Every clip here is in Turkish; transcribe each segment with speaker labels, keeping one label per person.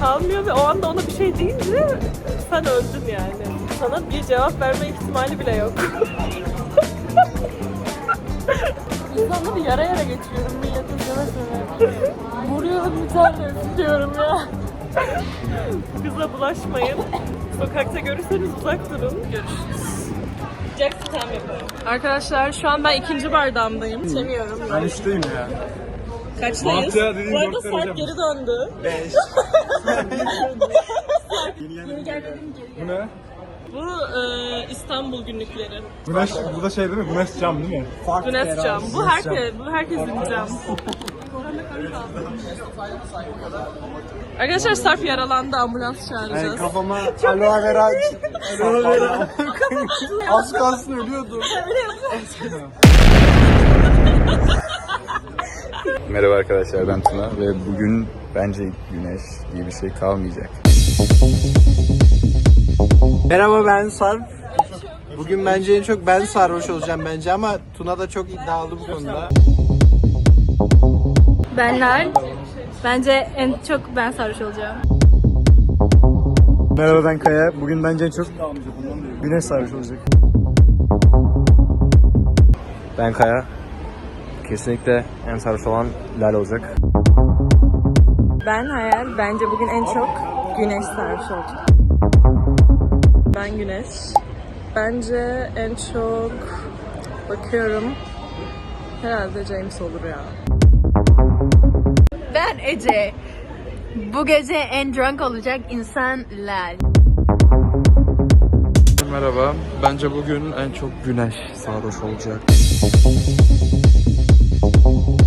Speaker 1: kalmıyor ve o anda ona bir şey deyince sen öldün yani. Sana bir cevap verme ihtimali bile yok. İnsanları yara yara geçiyorum milletin seve seve. Vuruyorum bir tane diyorum ya. Kıza bulaşmayın. Sokakta görürseniz uzak durun. Görüşürüz. Jackson time yapıyorum. Arkadaşlar şu an ben ikinci bardağımdayım. İçemiyorum.
Speaker 2: Ben üçteyim ya.
Speaker 1: Kaçtayız?
Speaker 2: Dediğin
Speaker 1: Bu arada
Speaker 2: vereceğim.
Speaker 1: geri döndü.
Speaker 2: Beş. Yeni geldi. Bu ne?
Speaker 1: Bu e, İstanbul günlükleri.
Speaker 2: Güneş, bu da şey değil mi? Güneş cam değil mi?
Speaker 1: Güneş cam. Bu herkes, bu herkesin cam. Arkadaşlar Sarp yaralandı ambulans çağıracağız.
Speaker 2: kafama aloe vera Aloe vera. Az kalsın ölüyordum.
Speaker 3: Merhaba arkadaşlar ben Tuna ve bugün bence güneş diye bir şey kalmayacak.
Speaker 4: Merhaba ben Sarp. Bugün bence en çok ben sarhoş olacağım bence ama Tuna da çok iddialı bu konuda.
Speaker 5: Benler. Bence en çok ben sarhoş olacağım.
Speaker 2: Merhaba ben Kaya. Bugün bence en çok güneş sarhoş olacak.
Speaker 6: Ben Kaya. Kesinlikle en sarhoş olan Lale olacak.
Speaker 5: Ben Hayal. Bence bugün en çok güneş sarhoş olacak.
Speaker 1: Ben Güneş. Bence en çok bakıyorum. Herhalde James olur ya.
Speaker 7: Ben Ece. Bu gece en drunk olacak insan Lal.
Speaker 8: Merhaba. Bence bugün en çok güneş sarhoş olacak.
Speaker 5: Thank.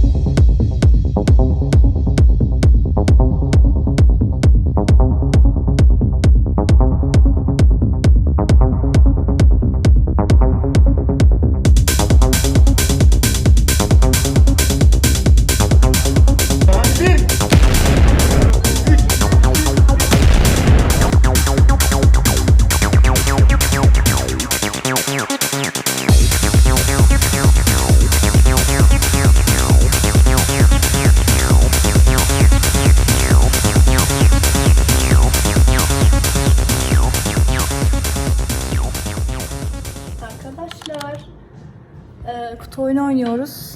Speaker 5: Kutu oyunu oynuyoruz.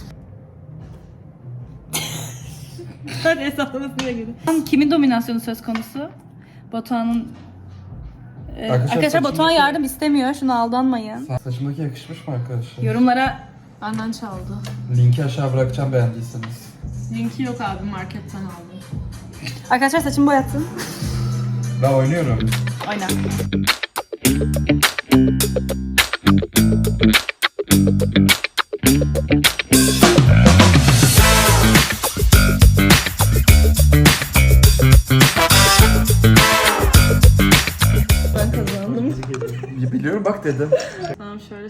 Speaker 1: Hadi hesaplamasına girin.
Speaker 5: Kimin dominasyonu söz konusu? Batuhan'ın e,
Speaker 8: Arkadaşlar,
Speaker 5: arkadaşlar Batuhan yardım istemiyor. Şuna aldanmayın.
Speaker 8: Saçımdaki yakışmış mı arkadaşlar?
Speaker 5: Yorumlara
Speaker 1: Benden çaldı.
Speaker 8: Linki aşağı bırakacağım beğendiyseniz.
Speaker 1: Linki yok abi marketten aldım.
Speaker 5: arkadaşlar saçımı boyattım.
Speaker 8: Ben oynuyorum.
Speaker 5: Oyna.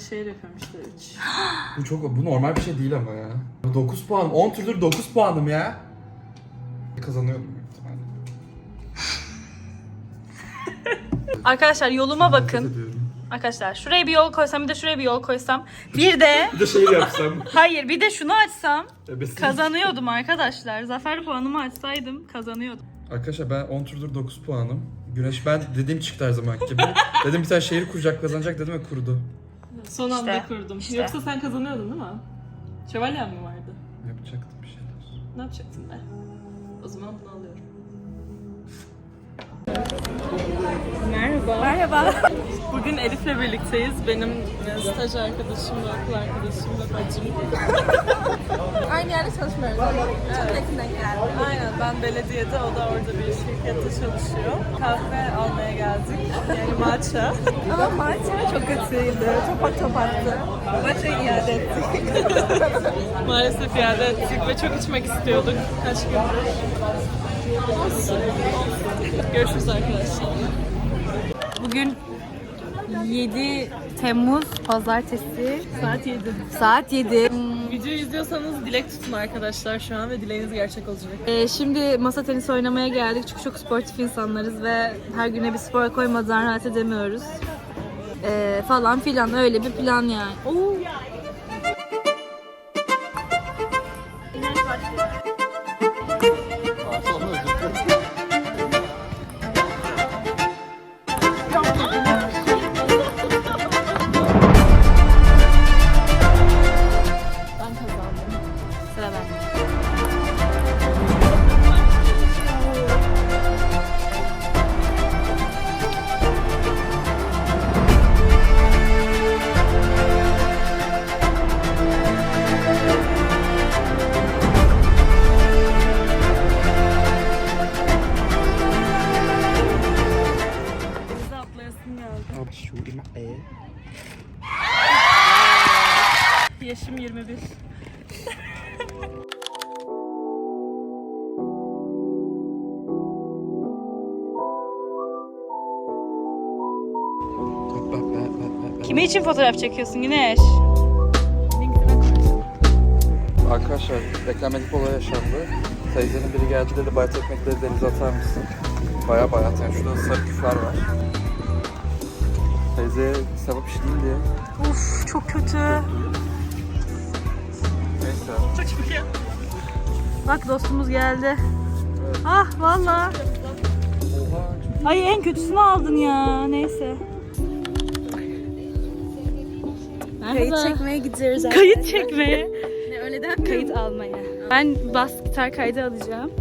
Speaker 1: Şey yapıyorum işte 3.
Speaker 8: Bu çok bu normal bir şey değil ama ya. 9 puan. 10 turdur 9 puanım ya. Kazanıyordum büyük ihtimalle.
Speaker 5: Arkadaşlar yoluma bakın.
Speaker 8: Ediyorum.
Speaker 5: Arkadaşlar şuraya bir yol koysam bir de şuraya bir yol koysam. Bir de
Speaker 8: Bir de şey yapsam.
Speaker 5: hayır bir de şunu açsam
Speaker 8: Ebesin.
Speaker 5: kazanıyordum arkadaşlar. Zafer puanımı açsaydım kazanıyordum.
Speaker 8: Arkadaşlar ben 10 turdur 9 puanım. Güneş ben dediğim çıktı her zaman gibi. dedim bir tane şehir kuracak kazanacak dedim ve kurdu.
Speaker 1: Son anda
Speaker 5: İşte,
Speaker 1: kurdum.
Speaker 5: işte.
Speaker 1: Yoksa sen kazanıyordun değil mi? Şövalyen mi vardı?
Speaker 8: Yapacaktım bir şeyler.
Speaker 1: Ne yapacaktın be? O zaman bunu alıyorum. Merhaba.
Speaker 5: Merhaba.
Speaker 1: Bugün Elif'le birlikteyiz. Benim e, staj arkadaşım ve okul arkadaşım ve bacım.
Speaker 7: Aynı yerde çalışmıyoruz ama çok yakından geldi.
Speaker 1: Aynen ben belediyede, o da orada bir şirkette çalışıyor. Kahve almaya geldik. Yani matcha.
Speaker 7: Ama maça çok kötüydü. Topak topaktı. Maçayı iade ettik.
Speaker 1: Maalesef iade ettik ve çok içmek istiyorduk. Kaç gündür. Görüşürüz arkadaşlar.
Speaker 5: Bugün 7 Temmuz Pazartesi
Speaker 1: saat 7.
Speaker 5: Saat 7.
Speaker 1: Hmm. Video izliyorsanız dilek tutun arkadaşlar şu an ve dileğiniz gerçek olacak.
Speaker 5: Ee, şimdi masa tenisi oynamaya geldik çünkü çok sportif insanlarız ve her güne bir spor koymadan rahat edemiyoruz. Ee, falan filan öyle bir plan yani. Oo. İçin fotoğraf çekiyorsun Güneş?
Speaker 8: Arkadaşlar beklenmedik olay yaşandı. Teyzenin biri geldi dedi bayat ekmekleri denize atar mısın? Baya baya yani şurada sarı küfler var. Teyzeye sevap iş değil diye.
Speaker 5: Uf çok kötü.
Speaker 8: Neyse.
Speaker 5: Bak dostumuz geldi. Ah valla. Ay en kötüsünü aldın ya. Neyse.
Speaker 9: Kayıt
Speaker 5: Merhaba.
Speaker 9: çekmeye gidiyoruz
Speaker 5: Kayıt çekmeye.
Speaker 9: Ne öyle denmiyor
Speaker 5: Kayıt almaya. Ben bas gitar kaydı alacağım.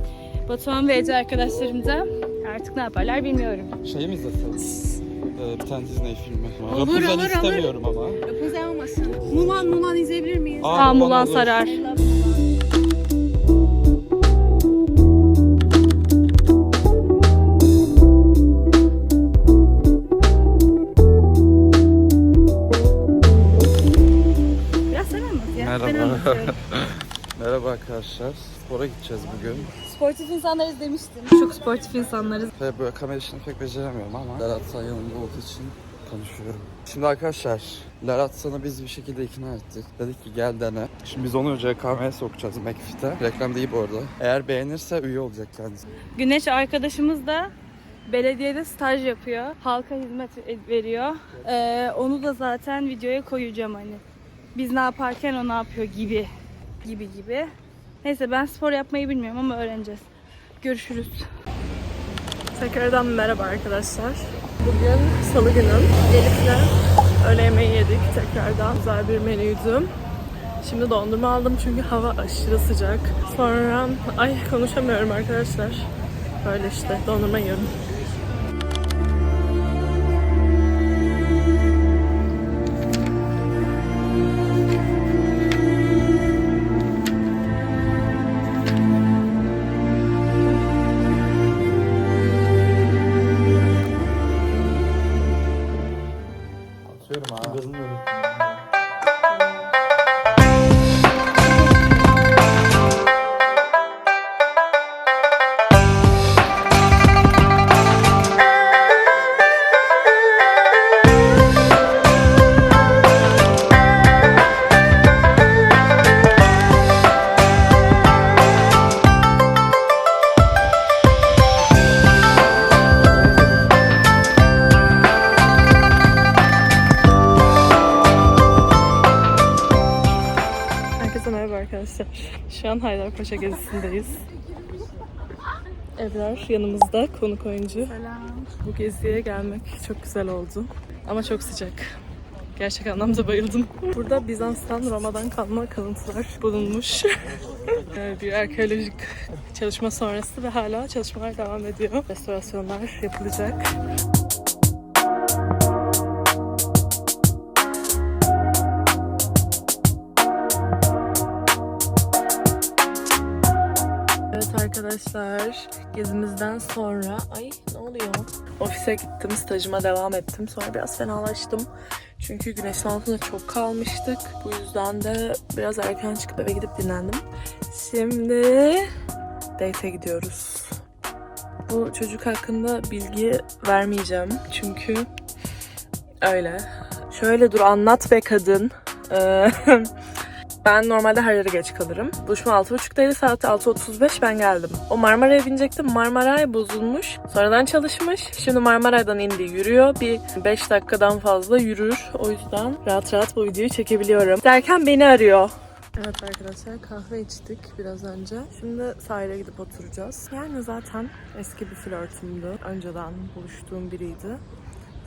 Speaker 5: Batuhan ve Ece arkadaşlarım da artık ne yaparlar bilmiyorum.
Speaker 10: Şeyi mi izleseniz? Ee, bir tane Disney filmi.
Speaker 9: Olur,
Speaker 10: Rapunzel
Speaker 9: olur, olur.
Speaker 10: istemiyorum ama.
Speaker 9: Rapunzel olmasın. Mulan Mulan izleyebilir miyiz?
Speaker 5: Aa, Mulan
Speaker 10: olur.
Speaker 5: Sarar.
Speaker 8: Merhaba. arkadaşlar. Spora gideceğiz bugün.
Speaker 5: Sportif insanlarız demiştin. Çok sportif insanlarız.
Speaker 8: Ve böyle kamera işini pek beceremiyorum ama Laratsan yanımda olduğu için konuşuyorum. Şimdi arkadaşlar Laratsan'ı biz bir şekilde ikna ettik. Dedik ki gel dene. Şimdi biz onu CKM'ye sokacağız McFit'e. Reklam değil bu arada. Eğer beğenirse üye olacak kendisi.
Speaker 5: Güneş arkadaşımız da belediyede staj yapıyor. Halka hizmet veriyor. Ee, onu da zaten videoya koyacağım hani. Biz ne yaparken o ne yapıyor gibi. Gibi gibi. Neyse ben spor yapmayı bilmiyorum ama öğreneceğiz. Görüşürüz.
Speaker 1: Tekrardan merhaba arkadaşlar. Bugün salı günü. Elif'le öğle yemeği yedik tekrardan. Güzel bir menüydü. Şimdi dondurma aldım çünkü hava aşırı sıcak. Sonra ay konuşamıyorum arkadaşlar. Böyle işte dondurma yiyorum. Haydarpaşa gezisindeyiz. Ebrar yanımızda konuk oyuncu. Bu geziye gelmek çok güzel oldu. Ama çok sıcak. Gerçek anlamda bayıldım. Burada Bizans'tan, Roma'dan kalma kalıntılar bulunmuş. Ee, bir arkeolojik çalışma sonrası ve hala çalışmalar devam ediyor. Restorasyonlar yapılacak. Evet arkadaşlar, gezimizden sonra... Ay ne oluyor? Ofise gittim, stajıma devam ettim. Sonra biraz fenalaştım. Çünkü güneşin altında çok kalmıştık. Bu yüzden de biraz erken çıkıp eve gidip dinlendim. Şimdi date'e gidiyoruz. Bu çocuk hakkında bilgi vermeyeceğim. Çünkü öyle. Şöyle dur anlat be kadın. Ben normalde her yere geç kalırım. Buluşma 6.30'daydı. Saat 6.35 ben geldim. O Marmara'ya binecektim. Marmaray bozulmuş. Sonradan çalışmış. Şimdi Marmaray'dan indi yürüyor. Bir 5 dakikadan fazla yürür. O yüzden rahat rahat bu videoyu çekebiliyorum. Derken beni arıyor. Evet arkadaşlar kahve içtik biraz önce. Şimdi sahile gidip oturacağız. Yani zaten eski bir flörtümdü. Önceden buluştuğum biriydi.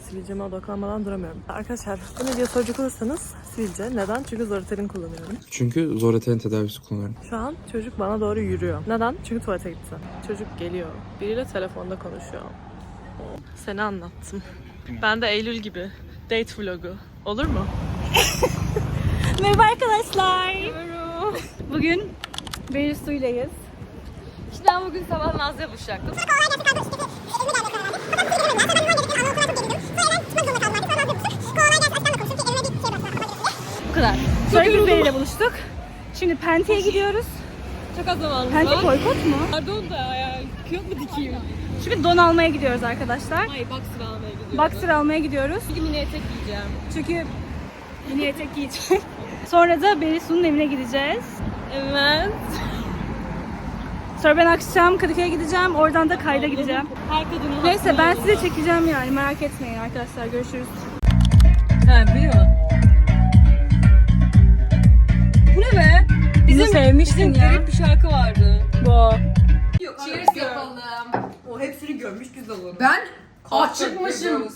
Speaker 1: Sivilceme odaklanmadan duramıyorum. Arkadaşlar bu ne diye soracak olursanız sivilce. Neden? Çünkü Zorotelin kullanıyorum.
Speaker 11: Çünkü Zoretel'in tedavisi kullanıyorum.
Speaker 1: Şu an çocuk bana doğru yürüyor. Neden? Çünkü tuvalete gitti. Çocuk geliyor. Biriyle telefonda konuşuyor. Seni anlattım. Ben de Eylül gibi. Date vlogu. Olur mu?
Speaker 5: Merhaba arkadaşlar. Bugün Beristu'yleyiz. İşte ben bugün sabah Nazlı'ya buluşacaktım. Bu kadar. Sonra biz Beri'yle buluştuk. Şimdi Pente'ye gidiyoruz.
Speaker 1: Çok az zamanımız
Speaker 5: Pente
Speaker 1: var.
Speaker 5: boykot mu?
Speaker 1: Pardon da ya. Yok mu dikeyim?
Speaker 5: Şimdi don almaya gidiyoruz arkadaşlar.
Speaker 1: Hayır boxer almaya gidiyorum.
Speaker 5: Boxer almaya gidiyoruz.
Speaker 1: Çünkü mini etek giyeceğim.
Speaker 5: Çünkü mini etek giyecek. Sonra da Berisu'nun evine gideceğiz.
Speaker 1: Evet.
Speaker 5: Sonra ben akşam Kadıköy'e gideceğim. Oradan da kayda gideceğim. Neyse ben size çekeceğim yani merak etmeyin arkadaşlar. Görüşürüz.
Speaker 1: Ha biliyor musun? Bu ne be? Bizim,
Speaker 5: sevmiştin
Speaker 1: bizim
Speaker 5: ya.
Speaker 1: garip bir şarkı vardı.
Speaker 5: Bu.
Speaker 9: Cheers yapalım. O hepsini görmüş biz olalım. Ben açıkmışım.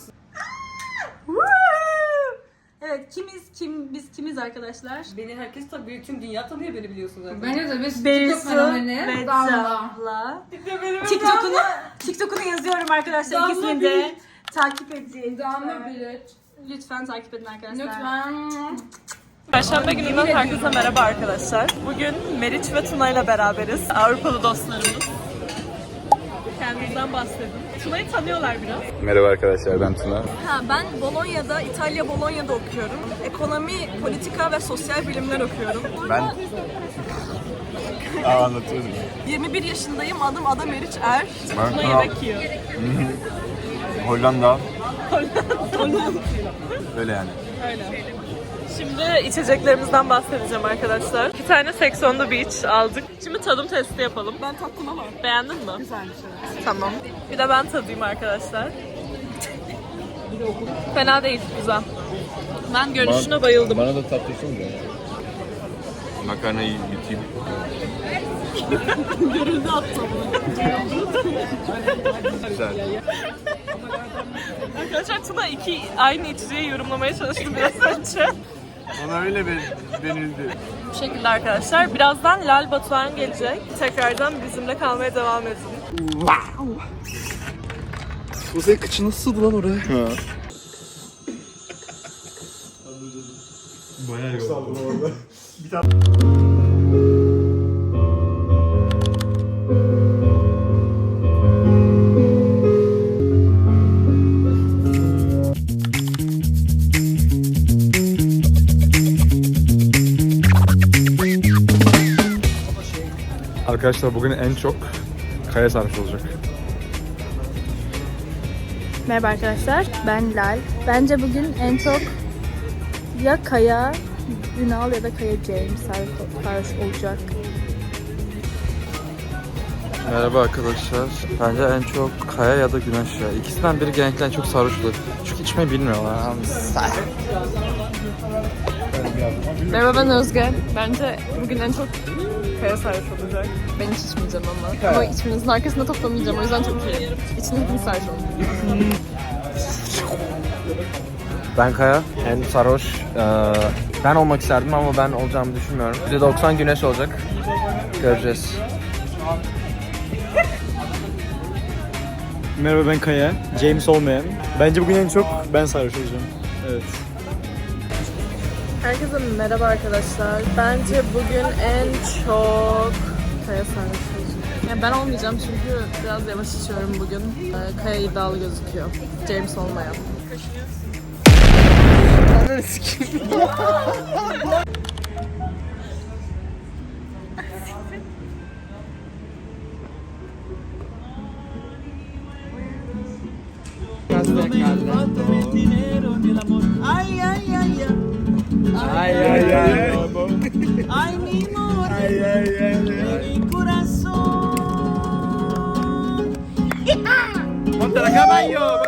Speaker 5: Evet kimiz kim biz kimiz arkadaşlar?
Speaker 1: Beni herkes tabii tüm dünya tanıyor beni biliyorsun zaten.
Speaker 9: Bence de biz TikTok fenomeni. Damla.
Speaker 5: Damla. TikTok'unu TikTok'unu yazıyorum arkadaşlar
Speaker 1: Damla
Speaker 5: ikisini de takip edin.
Speaker 9: Damla bilet.
Speaker 5: Lütfen takip edin arkadaşlar.
Speaker 9: Lütfen.
Speaker 1: Perşembe gününden herkese merhaba arkadaşlar. Bugün Meriç ve Tuna ile beraberiz. Avrupalı dostlarımız. Kendinizden bahsedin. Tuna'yı tanıyorlar biraz.
Speaker 3: Merhaba arkadaşlar ben Tuna.
Speaker 1: Ha, ben Bolonya'da, İtalya Bolonya'da okuyorum. Ekonomi, politika ve sosyal bilimler okuyorum.
Speaker 3: Ben... Aa, anlatıyorum.
Speaker 1: 21 yaşındayım. Adım Ada Meriç Er.
Speaker 3: Ben
Speaker 1: Tuna yemek yiyor.
Speaker 3: Hollanda. Öyle yani.
Speaker 1: Öyle. Şimdi içeceklerimizden bahsedeceğim arkadaşlar. Bir tane Sex on the Beach aldık. Şimdi tadım testi yapalım. Ben tattım ama. Beğendin mi? Güzelmiş Tamam. Bir de ben tadayım arkadaşlar. Fena değil, güzel. Ben görünüşüne bayıldım.
Speaker 3: Bana da tatlırsın mı? Makarnayı biteyim.
Speaker 1: Görüldü hatta
Speaker 3: Güzel.
Speaker 1: Arkadaşlar Tuna iki aynı içeceği yorumlamaya çalıştım biraz önce.
Speaker 3: Ona öyle denildi.
Speaker 1: Bu şekilde arkadaşlar. Birazdan Lal Batuhan gelecek. Tekrardan bizimle kalmaya devam edin.
Speaker 8: Bu senin kıçı nasıl sığdı lan oraya?
Speaker 3: Arkadaşlar bugün en çok kaya sarmış olacak.
Speaker 5: Merhaba arkadaşlar. Ben Lal. Bence bugün en çok ya Kaya Ünal ya da Kaya James sarhoş- olacak.
Speaker 8: Merhaba arkadaşlar. Bence en çok Kaya ya da Güneş ya. İkisinden biri genellikle en çok sarhoş oluyor. Çünkü içmeyi bilmiyorlar.
Speaker 1: Merhaba ben Özge. Bence bugün en çok kaya sarhoş olacak. Ben hiç içmeyeceğim ama. Ama içmenizin arkasında toplamayacağım. O yüzden çok iyi. İçinde hepimiz sarhoş olacak.
Speaker 4: Ben Kaya. En sarhoş. Ee, ben olmak isterdim ama ben olacağımı düşünmüyorum. %90 güneş olacak. Göreceğiz.
Speaker 2: Merhaba ben Kaya. James olmayan. Bence bugün en çok ben sarhoş olacağım. Evet.
Speaker 1: Herkese merhaba arkadaşlar. Bence bugün en çok kaya sarhoş olacak. Yani ben olmayacağım çünkü biraz yavaş içiyorum bugün. Ee, Kaya iddialı gözüküyor. James olmayan.
Speaker 4: Ay, ay, ay. Ay, mi amor. Ay, ay, ay. ay. Mi corazón. ¡Hija! ¡Ponte la caballo!